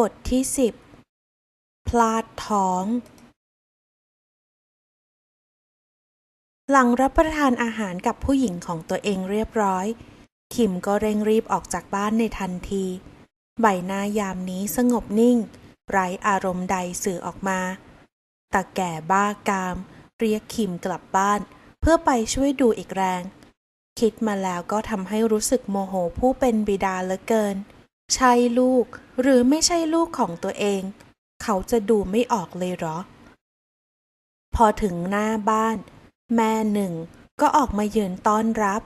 บทที่สิบพลาดท้อง หลังรับประทานอาหารกับผู้หญิงของตัวเองเรียบร้อยคิมก็เร่งรีบออกจากบ้านในทันที ใบหน้ายามนี้สงบนิ่ง ไร้อารมณ์ใดสื่อออกมาตาแก่บ้ากาม เรียกคิมกลับบ้าน เพื่อไปช่วยดูอีกแรง คิดมาแล้วก็ทำให้รู้สึกโมโหผู้เป็นบิดาเหลือเกิน ใช่ลูกหรือไม่ใช่ลูกของตัวเอง เขาจะดูไม่ออกเลยหรอ พอถึงหน้าบ้าน แม่หนึ่งก็ออกมายืนต้อนรับ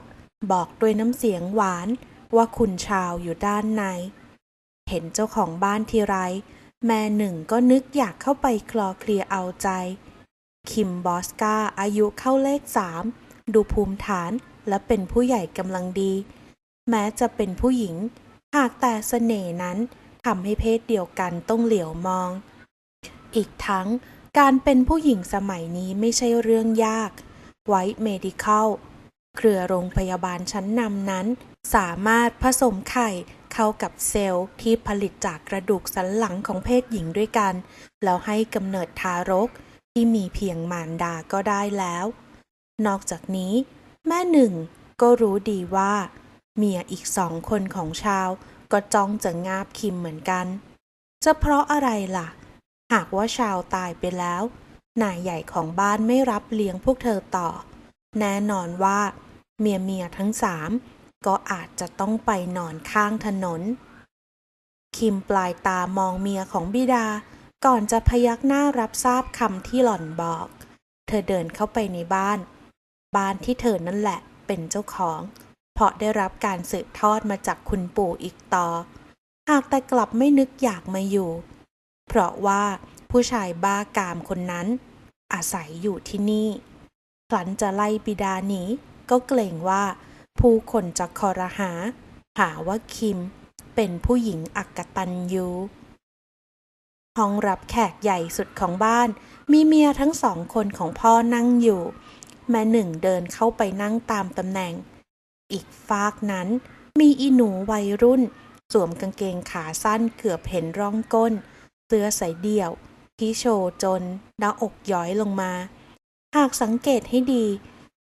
บอกด้วยน้ำเสียงหวานว่าคุณชาวอยู่ด้านใน เห็นเจ้าของบ้านทีไร แม่หนึ่งก็นึกอยากเข้าไปคลอเคลียเอาใจ คิมบอสกาอายุเข้าเลขสามดูภูมิฐานและเป็นผู้ใหญ่กำลังดี แม้จะเป็นผู้หญิง หากแต่เสน่ห์นั้นทำให้เพศเดียวกันต้องเหลียวมอง อีกทั้งการเป็นผู้หญิงสมัยนี้ไม่ใช่เรื่องยาก ไว้เมดิคอลเครือโรงพยาบาลชั้นนำนั้น สามารถผสมไข่เข้ากับเซลล์ที่ผลิตจากกระดูกสันหลังของเพศหญิงด้วยกัน แล้วให้กำเนิดทารกที่มีเพียงมารดาก็ได้แล้ว นอกจากนี้ แม่หนึ่งก็รู้ดีว่า เมียอีกสองคนของชาว ก็จ้องจะงาบคิมเหมือนกัน จะเพราะอะไรล่ะ หากว่าชาวตายไปแล้วนายใหญ่ของบ้านไม่รับเลี้ยงพวกเธอต่อ แน่นอนว่า เมียเมียทั้งสามก็อาจจะต้องไปนอนข้างถนน คิมปลายตามองเมียของบิดา ก่อนจะพยักหน้ารับทราบคำที่หล่อนบอก เธอเดินเข้าไปในบ้าน บ้านที่เธอนั่นแหละเป็นเจ้าของ เพราะได้รับการสืบทอดมาจากคุณปู่อีกต่อ หากแต่กลับไม่นึกอยากมาอยู่ เพราะว่าผู้ชายบ้ากามคนนั้น อาศัยอยู่ที่นี่คลันจะไล่บิดาหนีก็เกรงว่า ผู้คนจะคอรหา หาว่าคิม เป็นผู้หญิงอักตันยูห้องรับแขกใหญ่สุดของบ้าน มีเมียทั้งสองคนของพ่อนั่งอยู่ แม่หนึ่งเดินเข้าไปนั่งตามตำแหน่ง อีกฟากนั้น มีอีหนูวัยรุ่น สวมกางเกงขาสั้นเกือบเห็นร่องก้น เสื้อใส่เดี่ยว ที่โชว์จนหน้าอกย้อยลงมา หากสังเกตให้ดี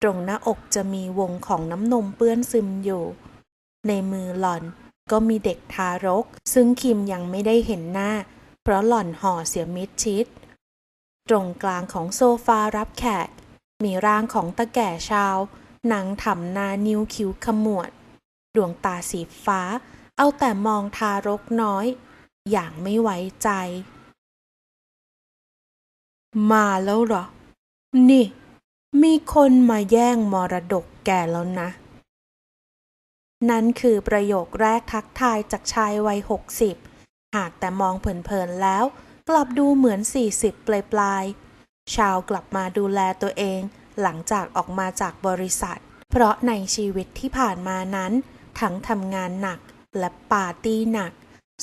ตรงหน้าอกจะมีวงของน้ำนมเปื้อนซึมอยู่ ในมือหล่อนก็มีเด็กทารก ซึ่งคิมยังไม่ได้เห็นหน้า เพราะหล่อนห่อเสียมิดชิด ตรงกลางของโซฟารับแขก มีร่างของตาแก่ชาว หนังทำนานิ้วคิ้วขมวด ดวงตาสีฟ้า เอาแต่มองทารกน้อย อย่างไม่ไว้ใจ มาแล้วเหรอ นี่ มีคนมาแย่งมรดกแกแล้วนะ นั่นคือประโยคแรกทักทายจากชายวัยหกสิบหากแต่มองเผินๆแล้ว กลับดูเหมือนสี่สิบปลายๆชาวกลับมาดูแลตัวเอง หลังจากออกมาจากบริษัท เพราะในชีวิตที่ผ่านมานั้น ทั้งทำงานหนักและปาร์ตี้หนัก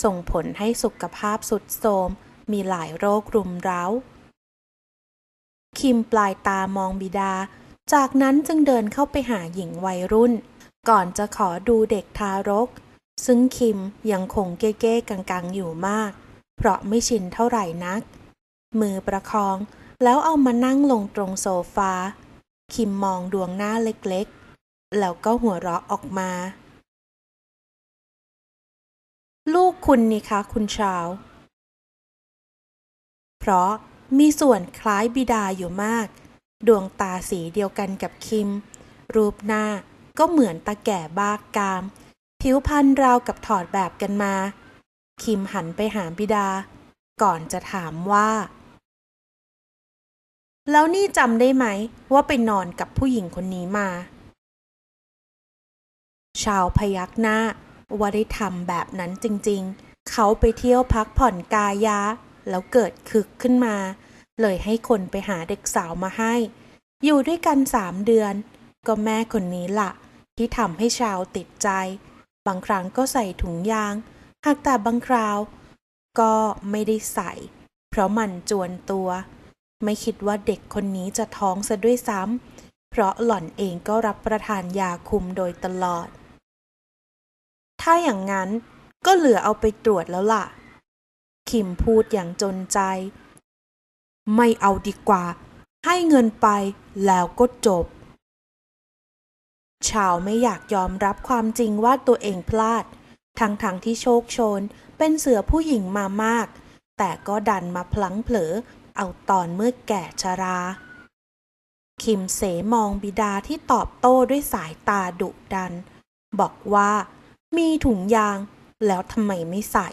ส่งผลให้สุขภาพสุดโทรมมีหลายโรครุมเร้า คิมปลายตามองบิดา จากนั้นจึงเดินเข้าไปหาหญิงวัยรุ่น ก่อนจะขอดูเด็กทารก ซึ่งคิมยังคงเก้ๆกังๆอยู่มาก เพราะไม่ชินเท่าไหร่นัก มือประคอง แล้วเอามานั่งลงตรงโซฟา คิมมองดวงหน้าเล็กๆ แล้วก็หัวเราะออกมา ลูกคุณนี่คะคุณชาว เพราะมีส่วนคล้ายบิดาอยู่มาก ดวงตาสีเดียวกันกับคิม รูปหน้าก็เหมือนตาแก่บ้ากาม ผิวพรรณราวกับถอดแบบกันมา คิมหันไปหาบิดา ก่อนจะถามว่า แล้วนี่จำได้ไหมว่าไปนอนกับผู้หญิงคนนี้มา ชาวพยักหน้าว่าได้ทำแบบนั้นจริงๆ เขาไปเที่ยวพักผ่อนกายะ แล้วเกิดคึกขึ้นมา เลยให้คนไปหาเด็กสาวมาให้ อยู่ด้วยกันสามเดือน ก็แม่คนนี้ล่ะ ที่ทำให้ชาวติดใจ บางครั้งก็ใส่ถุงยาง หากแต่บางคราว ก็ไม่ได้ใส่ เพราะมันจวนตัว ไม่คิดว่าเด็กคนนี้จะท้องซะด้วยซ้ำเพราะหล่อนเองก็รับประทานยาคุมโดยตลอด ถ้าอย่างนั้นก็เหลือเอาไปตรวจแล้วล่ะ คิมพูดอย่างจนใจ ไม่เอาดีกว่า ให้เงินไปแล้วก็จบ ชาวไม่อยากยอมรับความจริงว่าตัวเองพลาด ทั้งๆทที่โชคโชนเป็นเสือผู้หญิงมามาก แต่ก็ดันมาพลั้งเผลอ เอาตอนเมื่อแก่ชรา คิมเสมองบิดาที่ตอบโต้ด้วยสายตาดุดัน บอกว่า มีถุงยาง แล้วทำไมไม่ใส่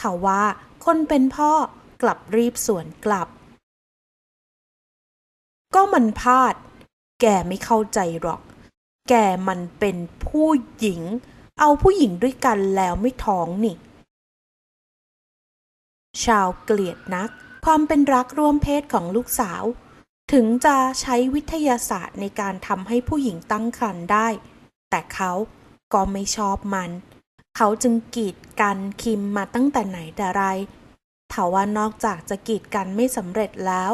ทว่าคนเป็นพ่อกลับรีบสวนกลับ ก็มันพลาด แกไม่เข้าใจหรอก แกมันเป็นผู้หญิง เอาผู้หญิงด้วยกันแล้วไม่ท้องนี่ ชาวเกลียดนัก ความเป็นรักร่วมเพศของลูกสาว ถึงจะใช้วิทยาศาสตร์ในการทำให้ผู้หญิงตั้งครรภ์ได้ แต่เขาก็ไม่ชอบมัน เขาจึงกีดกันคิมมาตั้งแต่ไหนแต่ไรถาว่านอกจากจะกีดกันไม่สำเร็จแล้ว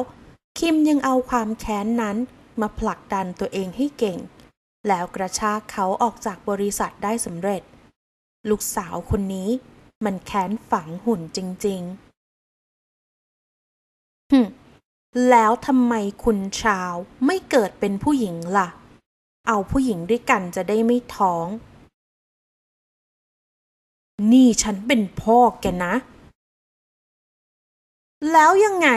คิมยังเอาความแค้นนั้นมาผลักดันตัวเองให้เก่ง แล้วกระชากเขาออกจากบริษัทได้สำเร็จ ลูกสาวคนนี้มันแค้นฝังหุ่นจริง ๆ ฮึแล้วทำไมคุณชาวไม่เกิดเป็นผู้หญิงล่ะ เอาผู้หญิงด้วยกันจะได้ไม่ท้อง นี่ฉันเป็นพ่อแกนะ แล้วยังไง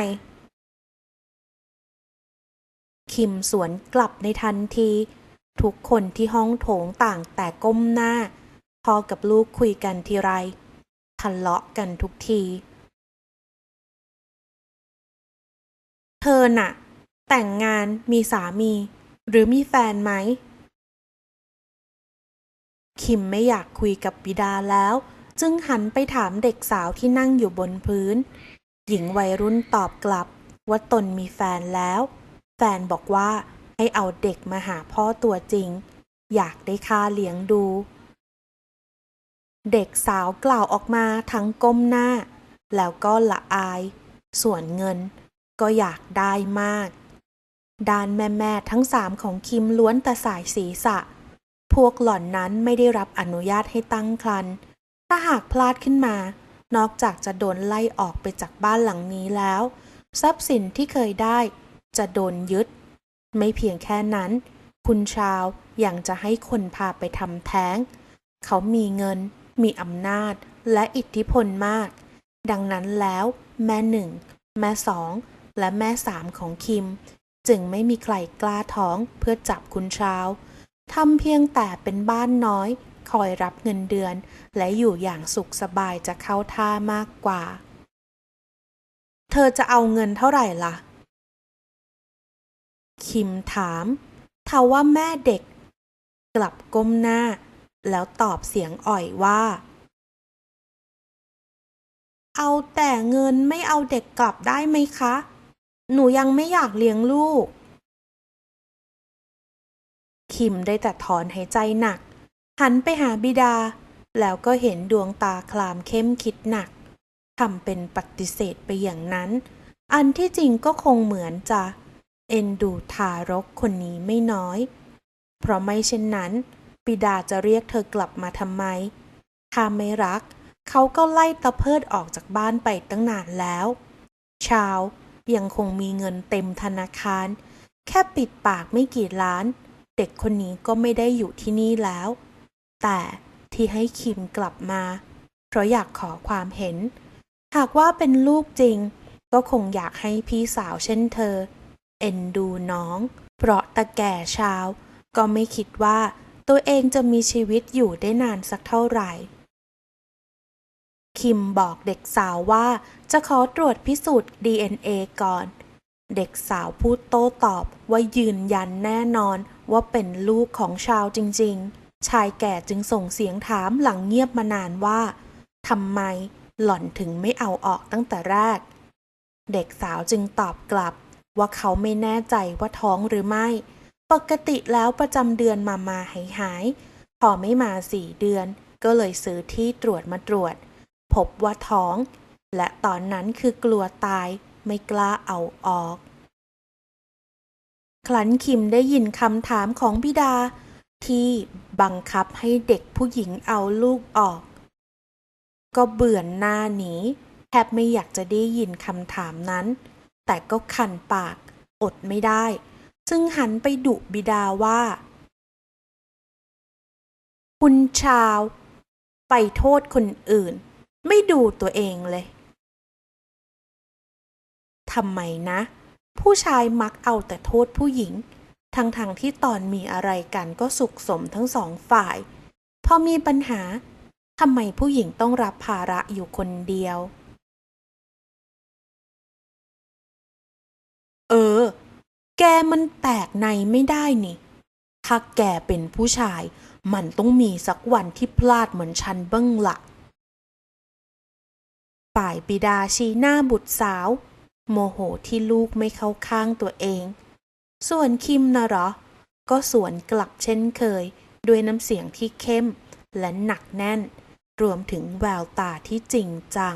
คิมสวนกลับในทันที ทุกคนที่ห้องโถงต่างแต่ก้มหน้า พอกับลูกคุยกันทีไรทะเลาะกันทุกที อน่ะ แต่งงานมีสามี หรือมีแฟนไหม คิมไม่อยากคุยกับบิดาแล้ว จึงหันไปถามเด็กสาวที่นั่งอยู่บนพื้น หญิงวัยรุ่นตอบกลับ ว่าตนมีแฟนแล้ว แฟนบอกว่าให้เอาเด็กมาหาพ่อตัวจริง อยากได้ค่าเลี้ยงดู เด็กสาวกล่าวออกมาทั้งก้มหน้า แล้วก็ละอาย ส่วนเงิน ก็อยากได้มาก ด้านแม่ๆทั้งสามของคิมล้วนแต่สายศีรษะ พวกหล่อนนั้นไม่ได้รับอนุญาตให้ตั้งครรภ์ถ้าหากพลาดขึ้นมา นอกจากจะโดนไล่ออกไปจากบ้านหลังนี้แล้ว ทรัพย์สินที่เคยได้ จะโดนยึด ไม่เพียงแค่นั้น คุณชาวยังจะให้คนพาไปทำแท้ง เขามีเงิน มีอำนาจและอิทธิพลมาก ดังนั้นแล้ว แม่หนึ่ง แม่สอง และแม่สามของคิม จึงไม่มีใครกล้าท้องเพื่อจับคุณเช้าทำเพียงแต่เป็นบ้านน้อย คอยรับเงินเดือน และอยู่อย่างสุขสบายจะเข้าท่ามากกว่า เธอจะเอาเงินเท่าไหร่ล่ะ คิมถามทว่าแม่เด็ก กลับก้มหน้า แล้วตอบเสียงอ่อยว่า เอาแต่เงินไม่เอาเด็กกลับได้ไหมคะ หนูยังไม่อยากเลี้ยงลูก คิมได้แต่ถอนหายใจหนัก หันไปหาบิดา แล้วก็เห็นดวงตาคลามเข้มคิดหนักทำเป็นปฏิเสธไปอย่างนั้น อันที่จริงก็คงเหมือนจะเอ็นดูทารกคนนี้ไม่น้อย เพราะไม่เช่นนั้นบิดาจะเรียกเธอกลับมาทำไม ถ้าไม่รัก เขาก็ไล่ตะเพิดออกจากบ้านไปตั้งนานแล้ว ชาว ยังคงมีเงินเต็มธนาคาร แค่ปิดปากไม่กี่ล้าน เด็กคนนี้ก็ไม่ได้อยู่ที่นี่แล้ว แต่ที่ให้คิมกลับมา เพราะอยากขอความเห็น หากว่าเป็นลูกจริง ก็คงอยากให้พี่สาวเช่นเธอ เอ็นดูน้อง เพราะตาแก่ชาว ก็ไม่คิดว่าตัวเองจะมีชีวิตอยู่ได้นานสักเท่าไหร่ คิมบอกเด็กสาวว่าจะขอตรวจพิสูจน์ DNA ก่อน เด็กสาวพูดโต้ตอบว่ายืนยันแน่นอนว่าเป็นลูกของชาวจริง ๆ ชายแก่จึงส่งเสียงถามหลังเงียบมานานว่าทำไมหล่อนถึงไม่เอาออกตั้งแต่แรก เด็กสาวจึงตอบกลับว่าเขาไม่แน่ใจว่าท้องหรือไม่ ปกติแล้วประจำเดือนมามาหายหาย พอไม่มาสี่เดือน ก็เลยซื้อที่ตรวจมาตรวจ พบว่าท้อง และตอนนั้นคือกลัวตายไม่กล้าเอาออก คลันคิมได้ยินคำถามของบิดา ที่บังคับให้เด็กผู้หญิงเอาลูกออก ก็เบื่อนหน้าหนีแทบไม่อยากจะได้ยินคำถามนั้น แต่ก็คันปาก อดไม่ได้จึงหันไปดุบิดาว่า คุณชาว ไปโทษคนอื่น ไม่ดูตัวเองเลยทำไมนะ ผู้ชายมักเอาแต่โทษผู้หญิง ทั้งๆทที่ตอนมีอะไรกันก็สุขสมทั้งสองฝ่าย พอมีปัญหาทำไมผู้หญิงต้องรับภาระอยู่คนเดียว เออ แกมันแตกในไม่ได้นี่ ถ้าแกเป็นผู้ชาย มันต้องมีสักวันที่พลาดเหมือนฉันบ้างละ ฝ่ายบิดาชี้หน้าบุตรสาว โมโหที่ลูกไม่เข้าข้างตัวเอง ส่วนคิมนะเหรอ ก็สวนกลับเช่นเคย ด้วยน้ำเสียงที่เข้มและหนักแน่น รวมถึงแววตาที่จริงจัง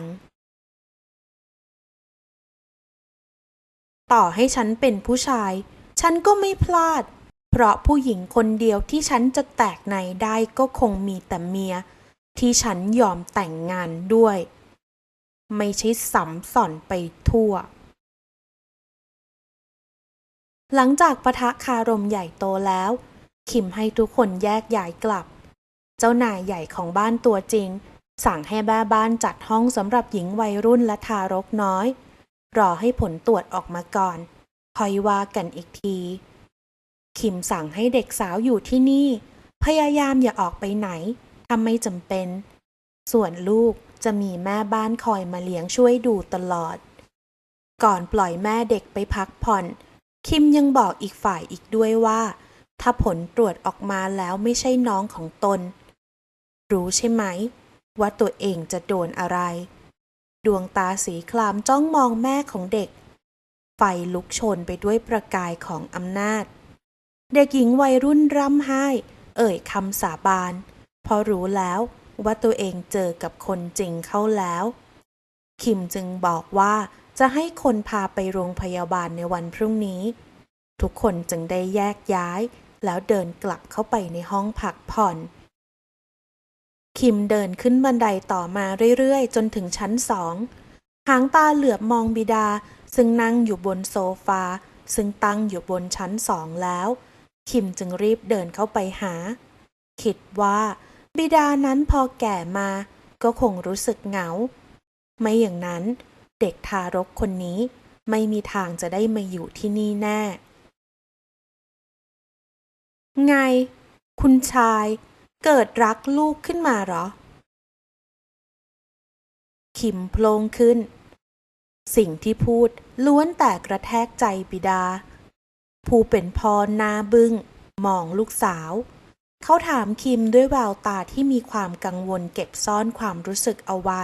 ต่อให้ฉันเป็นผู้ชาย ฉันก็ไม่พลาด เพราะผู้หญิงคนเดียวที่ฉันจะแตกในได้ก็คงมีแต่เมีย ที่ฉันยอมแต่งงานด้วย ไม่ใช่สัมสอนไปทั่ว หลังจากปะทะคารมใหญ่โตแล้วคิมให้ทุกคนแยกย้ายกลับ เจ้านายใหญ่ของบ้านตัวจริง สั่งให้แม่บ้านจัดห้องสำหรับหญิงวัยรุ่นและทารกน้อย รอให้ผลตรวจออกมาก่อนคอยว่ากันอีกทีคิมสั่งให้เด็กสาวอยู่ที่นี่ พยายามอย่าออกไปไหนถ้าไม่จำเป็น ส่วนลูก จะมีแม่บ้านคอยมาเลี้ยงช่วยดูตลอด ก่อนปล่อยแม่เด็กไปพักผ่อน คิมยังบอกอีกฝ่ายอีกด้วยว่า ถ้าผลตรวจออกมาแล้วไม่ใช่น้องของตน รู้ใช่ไหม ว่าตัวเองจะโดนอะไร ดวงตาสีคลามจ้องมองแม่ของเด็ก ไฟลุกโชนไปด้วยประกายของอำนาจ เด็กหญิงวัยรุ่นร่ำไห้ เอ่ยคำสาบานเพราะรู้แล้ว ว่าตัวเองเจอกับคนจริงเข้าแล้ว คิมจึงบอกว่าจะให้คนพาไปโรงพยาบาลในวันพรุ่งนี้ ทุกคนจึงได้แยกย้าย แล้วเดินกลับเข้าไปในห้องพักผ่อน คิมเดินขึ้นบันไดต่อมาเรื่อยๆ จนถึงชั้นสองหางตาเหลือบมองบิดา ซึ่งนั่งอยู่บนโซฟา ซึ่งตั้งอยู่บนชั้นสองแล้ว คิมจึงรีบเดินเข้าไปหา คิดว่า บิดานั้นพอแก่มาก็คงรู้สึกเหงา ไม่อย่างนั้นเด็กทารกคนนี้ไม่มีทางจะได้มาอยู่ที่นี่แน่ ไง คุณชายเกิดรักลูกขึ้นมาหรอคิมโพลงขึ้น สิ่งที่พูดล้วนแต่กระแทกใจบิดา ผู้เป็นพ่อนาบึง้งมองลูกสาว เขาถามคิมด้วยแววตาที่มีความกังวลเก็บซ่อนความรู้สึกเอาไว้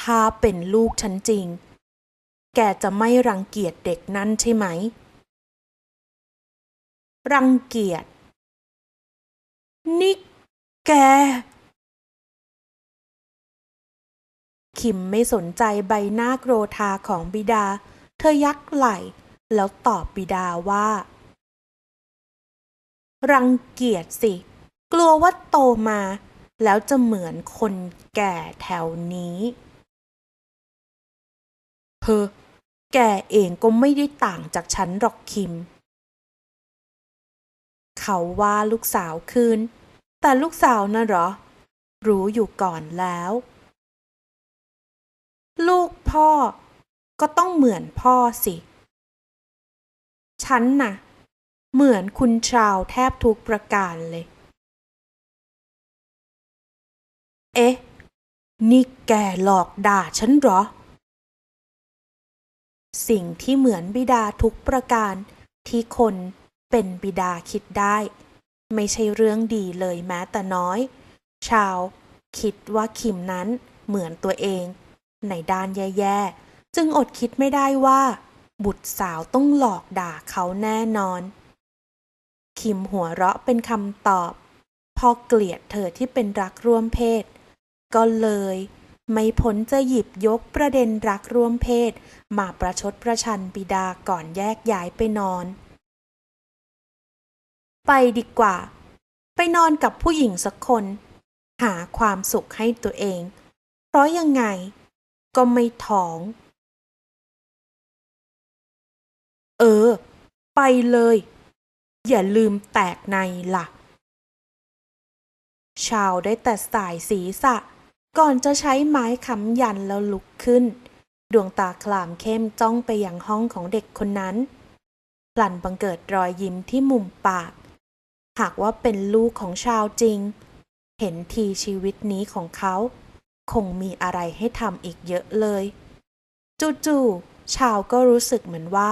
ถ้าเป็นลูกฉันจริง แกจะไม่รังเกียจเด็กนั่นใช่ไหม รังเกียจ นี่แก คิมไม่สนใจใบหน้าโกรธาของบิดา เธอยักไหล่ แล้วตอบบิดาว่า รังเกียจสิ กลัวว่าโตมา แล้วจะเหมือนคนแก่แถวนี้เฮ้อแกเองก็ไม่ได้ต่างจากฉันหรอกคิม เขาว่าลูกสาวคืน แต่ลูกสาวนะเหรอ รู้อยู่ก่อนแล้ว ลูกพ่อก็ต้องเหมือนพ่อสิ ฉันน่ะ เหมือนคุณชาวแทบทุกประการเลย เอ๊ะ นี่แกหลอกด่าฉันเหรอ สิ่งที่เหมือนบิดาทุกประการที่คนเป็นบิดาคิดได้ ไม่ใช่เรื่องดีเลยแม้แต่น้อย ชาว คิดว่าคิมนั้นเหมือนตัวเอง ในด้านแย่ๆ จึงอดคิดไม่ได้ว่า บุตรสาวต้องหลอกด่าเขาแน่นอน คิมหัวเราะเป็นคำตอบ พอเกลียดเธอที่เป็นรักร่วมเพศ ก็เลย ไม่พ้นจะหยิบยกประเด็นรักร่วมเพศ มาประชดประชันบิดาก่อนแยกย้ายไปนอน ไปดีกว่า ไปนอนกับผู้หญิงสักคน หาความสุขให้ตัวเอง เพราะยังไง ก็ไม่ท้อง เออ ไปเลย อย่าลืมแตกในล่ะ ชาวได้แต่สายศีรษะ ก่อนจะใช้ไม้ค้ำยันแล้วลุกขึ้น ดวงตาคลามเข้มจ้องไปยังห้องของเด็กคนนั้น พลันบังเกิดรอยยิ้มที่มุมปาก หากว่าเป็นลูกของชาวจริง เห็นทีชีวิตนี้ของเขา คงมีอะไรให้ทำอีกเยอะเลย จู่ๆชาวก็รู้สึกเหมือนว่า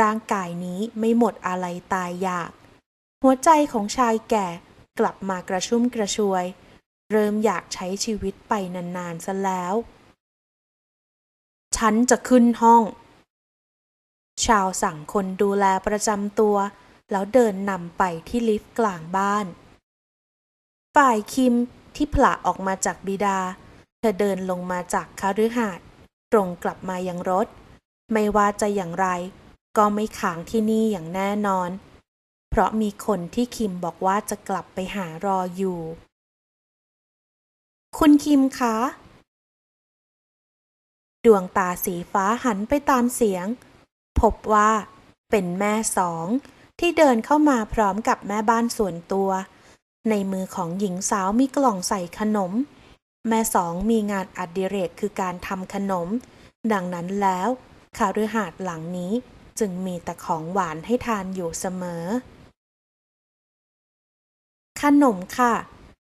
ร่างกายนี้ไม่หมดอะไรตายอยาก หัวใจของชายแก่กลับมากระชุ่มกระชวย เริ่มอยากใช้ชีวิตไปนานๆซะแล้ว ฉันจะขึ้นห้อง ชาวสั่งคนดูแลประจำตัว แล้วเดินนำไปที่ลิฟต์กลางบ้าน ฝ่ายคิมที่ผละออกมาจากบิดา เธอเดินลงมาจากคฤหาสน์ตรงกลับมายังรถ ไม่ว่าจะอย่างไร ก็ไม่ค้างที่นี่อย่างแน่นอน เพราะมีคนที่คิมบอกว่าจะกลับไปหารออยู่ คุณคิมคะ ดวงตาสีฟ้าหันไปตามเสียง พบว่าเป็นแม่สองที่เดินเข้ามาพร้อมกับแม่บ้านส่วนตัว ในมือของหญิงสาวมีกล่องใส่ขนม แม่สองมีงานอดิเรกคือการทำขนม ดังนั้นแล้วคาฤหาสน์หลังนี้ จึงมีแต่ของหวานให้ทานอยู่เสมอ ขนมค่ะ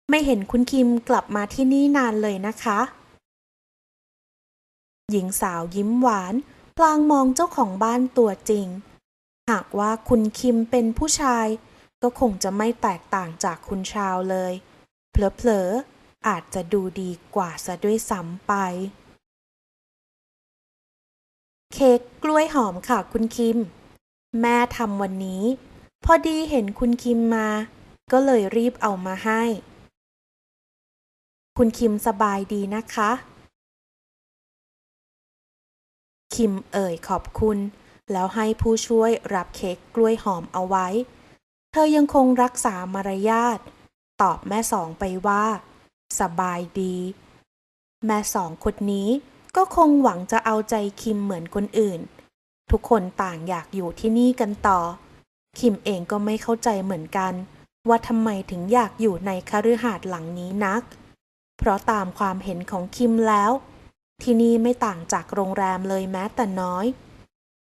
ไม่เห็นคุณคิมกลับมาที่นี่นานเลยนะคะ หญิงสาวยิ้มหวาน พลางมองเจ้าของบ้านตัวจริง หากว่าคุณคิมเป็นผู้ชาย ก็คงจะไม่แตกต่างจากคุณชาวเลย เผลอๆอาจจะดูดีกว่าซะด้วยซ้ำไป เค้กกล้วยหอมค่ะคุณคิม แม่ทำวันนี้ พอดีเห็นคุณคิมมา ก็เลยรีบเอามาให้ คุณคิมสบายดีนะคะ คิมเอ่ยขอบคุณ แล้วให้ผู้ช่วยรับเค้กกล้วยหอมเอาไว้ เธอยังคงรักษามารยาท ตอบแม่สองไปว่า สบายดี แม่สองคนนี้ ก็คงหวังจะเอาใจคิมเหมือนคนอื่น ทุกคนต่างอยากอยู่ที่นี่กันต่อ คิมเองก็ไม่เข้าใจเหมือนกัน ว่าทำไมถึงอยากอยู่ในคฤหาสน์หลังนี้นัก เพราะตามความเห็นของคิมแล้ว ที่นี่ไม่ต่างจากโรงแรมเลยแม้แต่น้อย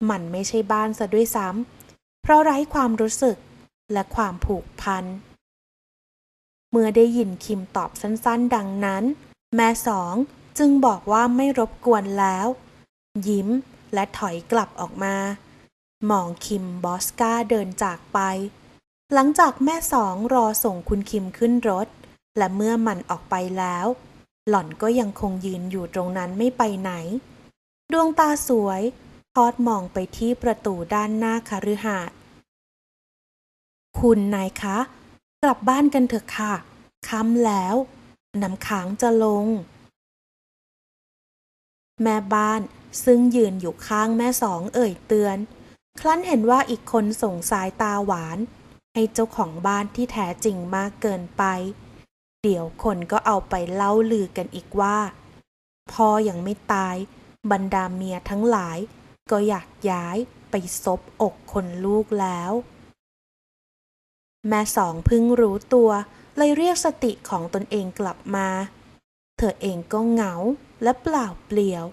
มันไม่ใช่บ้านซะด้วยซ้ำเพราะไร้ความรู้สึกและความผูกพัน เมื่อได้ยินคิมตอบสั้นๆ ดังนั้น แม่สอง จึงบอกว่าไม่รบกวนแล้ว ยิ้มและถอยกลับออกมามองคิมบอสกาเดินจากไป หลังจากแม่สองรอส่งคุณคิมขึ้นรถ และเมื่อมันออกไปแล้ว หล่อนก็ยังคงยืนอยู่ตรงนั้นไม่ไปไหน ดวงตาสวย ทอดมองไปที่ประตูด้านหน้าคฤหาสน์คุณนายคะ กลับบ้านกันเถอะค่ะ ค่ำแล้ว น้ำค้างจะลง แม่บ้านซึ่งยืนอยู่ข้างแม่สองเอ่ยเตือน ครั้นเห็นว่าอีกคนส่งสายตาหวาน ให้เจ้าของบ้านที่แท้จริงมากเกินไป เดี๋ยวคนก็เอาไปเล่าลือกันอีกว่า พ่อยังไม่ตาย บรรดาเมียทั้งหลาย ก็อยากย้ายไปซบอกคนลูกแล้ว แม่สองพิ่งรู้ตัว เลยเรียกสติของตนเองกลับมา เธอเองก็เหงา และเปล่าเปลี่ยว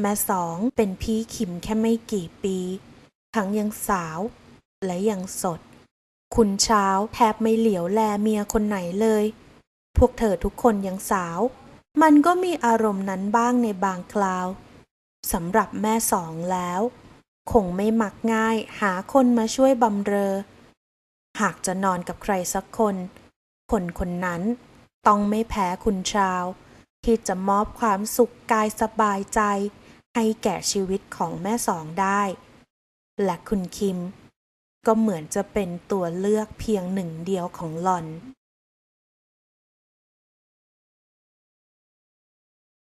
แม่สองเป็นพี่คิมแค่ไม่กี่ปี ทั้งยังสาวและยังสด คุณเช้าแทบไม่เหลียวแลเมียคนไหนเลย พวกเธอทุกคนยังสาว มันก็มีอารมณ์นั้นบ้างในบางคราวสำหรับแม่สองแล้ว คงไม่มักง่ายหาคนมาช่วยบำเรอ หากจะนอนกับใครสักคน คนคนนั้นต้องไม่แพ้คุณชาว ที่จะมอบความสุขกายสบายใจ ให้แก่ชีวิตของแม่สองได้ และคุณคิม ก็เหมือนจะเป็นตัวเลือกเพียงหนึ่งเดียวของหล่อน